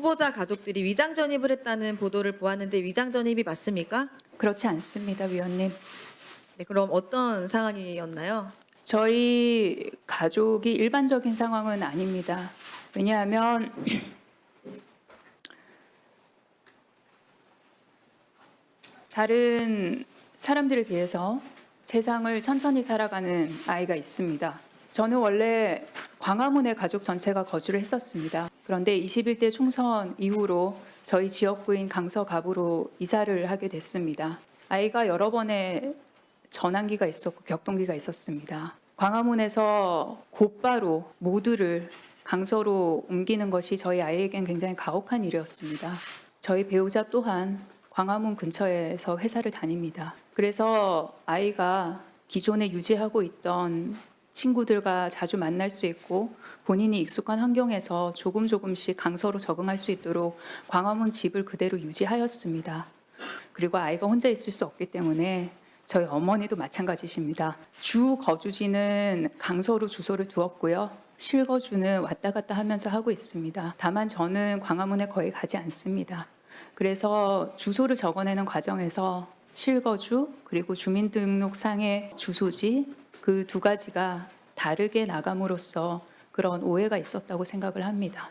후보자 가족들이 위장 전입을 했다는 보도를 보았는데 위장 전입이 맞습니까? 그렇지 않습니다, 위원님. 네, 그럼 어떤 상황이었나요? 저희 가족이 일반적인 상황은 아닙니다. 왜냐하면 다른 사람들에 비해서 세상을 천천히 살아가는 아이가 있습니다. 저는 원래 광화문에 가족 전체가 거주를 했었습니다. 그런데 21대 총선 이후로 저희 지역구인 강서갑으로 이사를 하게 됐습니다. 아이가 여러 번의 전환기가 있었고 격동기가 있었습니다. 광화문에서 곧바로 모두를 강서로 옮기는 것이 저희 아이에겐 굉장히 가혹한 일이었습니다. 저희 배우자 또한 광화문 근처에서 회사를 다닙니다. 그래서 아이가 기존에 유지하고 있던 친구들과 자주 만날 수 있고 본인이 익숙한 환경에서 조금 조금씩 강서로 적응할 수 있도록 광화문 집을 그대로 유지하였습니다. 그리고 아이가 혼자 있을 수 없기 때문에 저희 어머니도 마찬가지십니다. 주 거주지는 강서로 주소를 두었고요. 실거주는 왔다 갔다 하면서 하고 있습니다. 다만 저는 광화문에 거의 가지 않습니다. 그래서 주소를 적어내는 과정에서 실거주 그리고 주민등록상의 주소지 그 두 가지가 다르게 나감으로써 그런 오해가 있었다고 생각을 합니다.